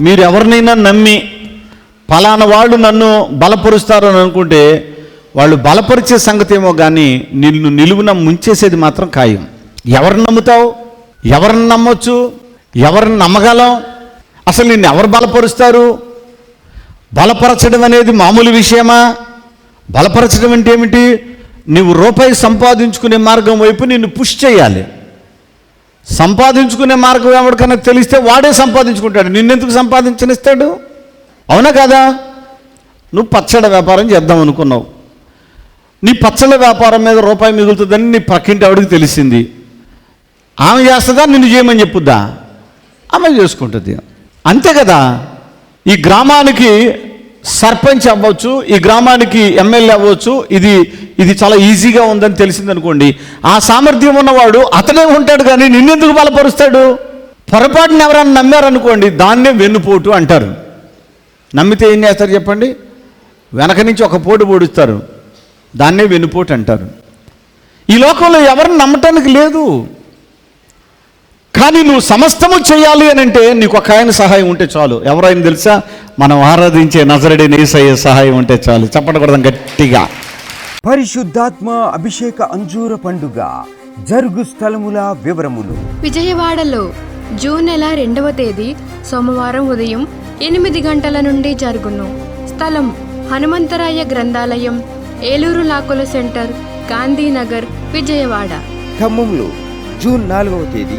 మీరు ఎవరినైనా నమ్మి ఫలానా వాళ్ళు నన్ను బలపరుస్తారు అని అనుకుంటే వాళ్ళు బలపరిచే సంగతి ఏమో కానీ నిన్ను నిలువున ముంచేసేది మాత్రం ఖాయం. ఎవరిని నమ్ముతావు? ఎవరిని నమ్మొచ్చు? ఎవరిని నమ్మగలం? అసలు నిన్ను ఎవరు బలపరుస్తారు? బలపరచడం అనేది మామూలు విషయమా? బలపరచడం అంటే ఏమిటి? నువ్వు రూపాయి సంపాదించుకునే మార్గం వైపు నిన్ను పుష్ చేయాలి. సంపాదించుకునే మార్గం ఎవరికైనా తెలిస్తే వాడే సంపాదించుకుంటాడు. నిన్నెందుకు సంపాదించనిస్తాడు? అవునా కదా? నువ్వు పచ్చడి వ్యాపారం చేద్దాం అనుకున్నావు. నీ పచ్చళ్ళ వ్యాపారం మీద రూపాయి మిగులుతుందని నీ పక్కింటి ఆవిడకి తెలిసింది. ఆమె చేస్తుందా? నిన్ను చేయమని చెప్పుద్దా? ఆమె చేసుకుంటుంది. అంతే కదా? ఈ గ్రామానికి సర్పంచ్ అవ్వచ్చు ఈ గ్రామానికి ఎమ్మెల్యే అవ్వచ్చు ఇది ఇది చాలా ఈజీగా ఉందని తెలిసిందనుకోండి ఆ సామర్థ్యం ఉన్నవాడు అతనే ఉంటాడు కానీ నిన్నెందుకు బలపరుస్తాడు? పొరపాటున ఎవరైనా నమ్మారనుకోండి దాన్నే వెన్నుపోటు అంటారు. నమ్మితే ఏం చేస్తారు చెప్పండి? వెనక నుంచి ఒక పోటు పొడుస్తారు. దాన్నే వెన్నుపోటు అంటారు. ఈ లోకంలో ఎవరిని నమ్మటానికి లేదు. కానీ నువ్వు సమస్తము చేయాలి అని అంటే నీకు ఒక ఆయన సహాయం ఉంటే చాలు. ఎవరైనా తెలుసా? మనం ఆరాధించే నజరడి నేసయ్యే సహాయం ఉంటే చాలు. చెప్పకూడదు గట్టిగా. పరిశుద్ధాత్మ అభిషేక అంజూర పండుగ జరుగు స్థలముల వివరములు. విజయవాడలో జూన్ నెల రెండవ తేదీ సోమవారం ఉదయం ఎనిమిది గంటల నుండి జరుగును. స్థలం హనుమంతరాయ గ్రంథాలయం ఏలూరు లాకుల సెంటర్ గాంధీనగర్ విజయవాడ. ఖమ్మంలో జూన్ నాలుగవ తేదీ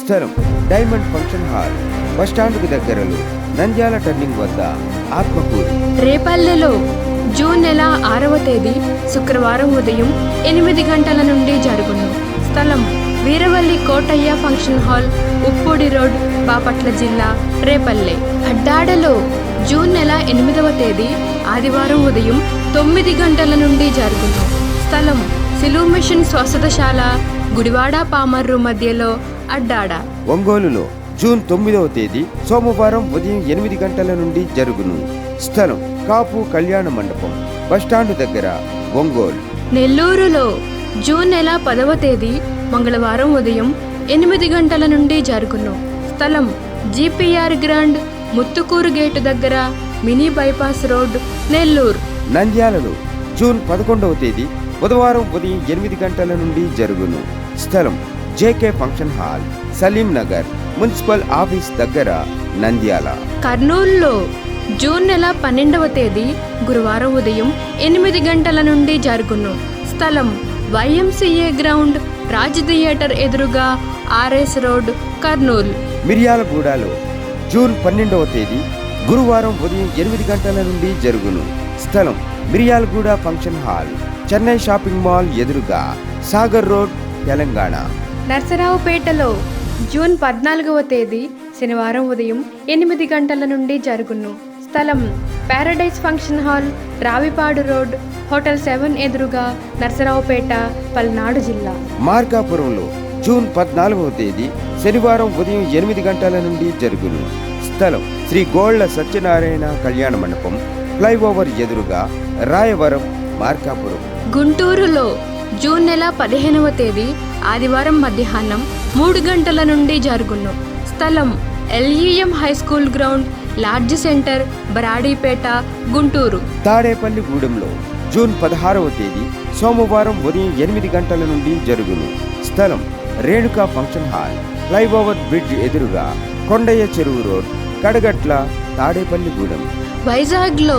స్థలం డైమండ్ ఫంక్షన్ హాల్ బస్టాండ్కు దగ్గరలో నంద్యాల టర్నింగ్ వద్ద ఆత్మకూరు. రేపల్లెలో జూన్ నెల ఆరవ తేదీ శుక్రవారం ఉదయం ఎనిమిది గంటల నుండి జరుగును. స్థలం Veeravalli Kotaiah function hall Uppudi road Bapatla జిల్లా రేపల్లె. అడ్డాడలో జూన్ నెల ఎనిమిదవ తేదీ ఆదివారం ఉదయం తొమ్మిది గంటల నుండి జరుగును. స్థలం సిలువు మిషన్ స్వస్థతశాల గుడివాడ పామర్రు మధ్యలో అడ్డాడ? ఒంగోలులో జూన్ తొమ్మిదవ తేదీ సోమవారం ఉదయం ఎనిమిది గంటల నుండి జరుగును. స్థలం కాపు కళ్యాణ మండపం బస్టాండ్ దగ్గర ఒంగోలు. నెల్లూరులో జూన్ నెల పదవ తేదీ మంగళవారం ఉదయం ఎనిమిది గంటల నుండి జరుగును. స్థలం జీపీఆర్ గ్రాండ్ ముత్తుకూరు గేటు దగ్గర మినీ బైపాస్ రోడ్ నెల్లూరు. నంద్యాలలో జూన్ పదకొండవ తేదీ బుధవారం ఉదయం ఎనిమిది గంటల నుండి జరుగును. స్థలం JK function hall Saleem Nagar municipal office దగ్గర నంద్యాల. కర్నూలులో జూన్ నెల పన్నెండవ తేదీ గురువారం ఉదయం ఎనిమిది గంటల నుండి జరుగును. స్థలం వైఎంసీఏ గ్రౌండ్ రాజ్ థియేటర్ ఎదురుగా ఆర్ఎస్ రోడ్ కర్నూలు. మిర్యాలగూడలో జూన్ పన్నెండవ తేదీ గురువారం ఉదయం ఎనిమిది గంటల నుండి జరుగును. స్థలం Miryalaguda function hall Chennai shopping mall ఎదురుగా సాగర్ రోడ్ తెలంగాణ. నర్సరావుపేటలో జూన్ పద్నాలుగవ తేదీ శనివారం ఉదయం ఎనిమిది గంటల నుండి జరుగును. స్థలం paradise function hall Ravipadu road hotel seven ఎదురుగా నర్సరావుపేట పల్నాడు జిల్లా. మార్కాపురంలో జూన్ పద్నాలుగవ తేదీ శనివారం ఉదయం ఎనిమిది గంటల నుండి జరుగును. స్థలం శ్రీ గోళ్ళ సత్యనారాయణ కళ్యాణ మండపం ఫ్లైఓవర్ ఎదురుగా రాయవరం మార్కాపురం. గుంటూరులో జూన్ నెల పదిహేనవ తేదీ ఆదివారం మధ్యాహ్నం మూడు గంటల నుండి జరుగును. స్థలం LEM high school ground large centre Brodipet Guntur. Tadepalli గూడెంలో June పదహారవ తేదీ సోమవారం ఉదయం ఎనిమిది గంటల నుండి జరుగును. స్థలం Renuka function hall flyover bridge ఎదురుగా కొండయ్య చెరువు రోడ్ కడగట్ల తాడేపల్లి గూడెం. వైజాగ్లో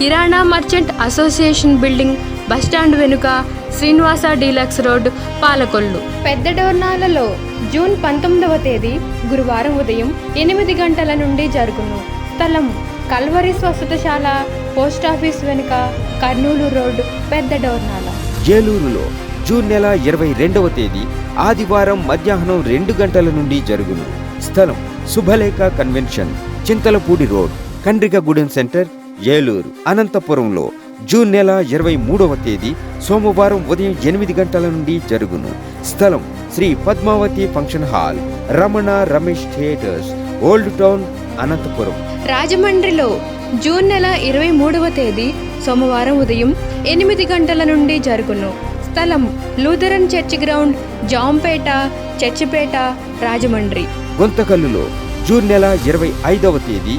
కిరాణా merchant association building bus stand వెనుక శ్రీనివాస డీలక్స్ రోడ్ పాలకొల్లు. పెద్ద డోర్నాలలో జూన్ పంతొమ్మిదవ తేదీ గురువారం ఉదయం ఎనిమిది గంటల నుండి జరుగును. స్థలం కల్వరి స్వస్థతశాల పోస్ట్ ఆఫీస్ వెనుక కర్నూలు రోడ్ పెద్ద డోర్నాల. ఏలూరులో జూన్ నెల ఇరవై రెండవ తేదీ ఆదివారం మధ్యాహ్నం రెండు గంటల నుండి జరుగును. స్థలం Subhalekha convention Chintalapudi road Kandrikagudem centre Eluru అనంతపురంలో జూన్ నెల ఇరవై మూడవ తేదీ సోమవారం ఉదయం ఎనిమిది గంటల నుండి జరుగును. స్థలం Sri Padmavathi function hall Ramana Ramesh theatres old town Anantapur. రాజమండ్రిలో జూన్ నెల ఇరవై మూడవ తేదీ సోమవారం ఉదయం ఎనిమిది గంటల నుండి జరుగును. స్థలం Lutheran church ground Jampeta Churchipeta Rajahmundry. గుంతకల్లులో June నెల ఇరవై ఐదవ తేదీ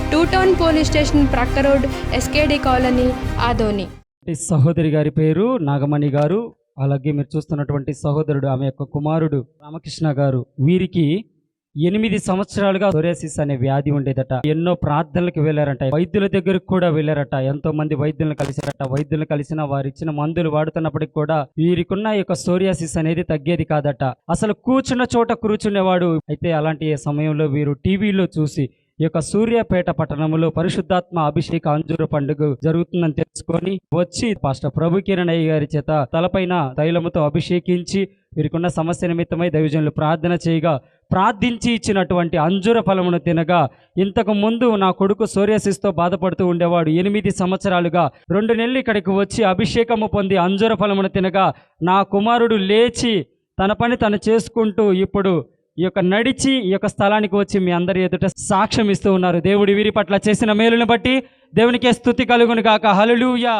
two town police station ప్రక్క రోడ్ ఎస్కేడి కాలనీ ఆదోని. సహోదరి గారి పేరు నాగమణి గారు. అలాగే మీరు చూస్తున్నటువంటి సహోదరుడు ఆమె యొక్క కుమారుడు రామకృష్ణ గారు. వీరికి ఎనిమిది సంవత్సరాలుగా సోరియాసిస్ అనే వ్యాధి ఉండేదట. ఎన్నో ప్రార్థనలకు వెళ్ళారంట. వైద్యుల దగ్గరకు కూడా వెళ్ళారట. ఎంతో మంది వైద్యులను కలిశారట. వైద్యులను కలిసిన వారు ఇచ్చిన మందులు వాడుతున్నప్పటికి కూడా వీరికున్న ఈ యొక్క సోరియాసిస్ అనేది తగ్గేది కాదట. అసలు కూర్చున్న చోట కూర్చునేవాడు. అయితే అలాంటి సమయంలో వీరు టీవీలో చూసి ఈ యొక్క సూర్యాపేట పట్టణంలో పరిశుద్ధాత్మ అభిషేక అంజూర పండుగ జరుగుతుందని తెలుసుకొని వచ్చి పాస్టర్ ప్రభు కిరణ్ అయ్య గారి చేత తలపైన తైలముతో అభిషేకించి వీరికున్న సమస్య నిమిత్తమై దైవజనులు ప్రార్థన చేయగా ప్రార్థించి ఇచ్చినటువంటి అంజూర ఫలమును తినగా ఇంతకు ముందు నా కొడుకు సోరియాసిస్తో బాధపడుతూ ఉండేవాడు ఎనిమిది సంవత్సరాలుగా రెండు నెలలు ఇక్కడికి వచ్చి అభిషేకము పొంది అంజూర ఫలమును తినగా నా కుమారుడు లేచి తన పని తను చేసుకుంటూ ఇప్పుడు ఈ యొక్క నడిచి ఈ యొక్క స్థలానికి వచ్చి మీ అందరి ఎదుట సాక్ష్యం ఇస్తూ ఉన్నారు. దేవుడి వీరి పట్ల చేసిన మేలును బట్టి దేవునికే స్థుతి కలుగును కాక హల్లెలూయా.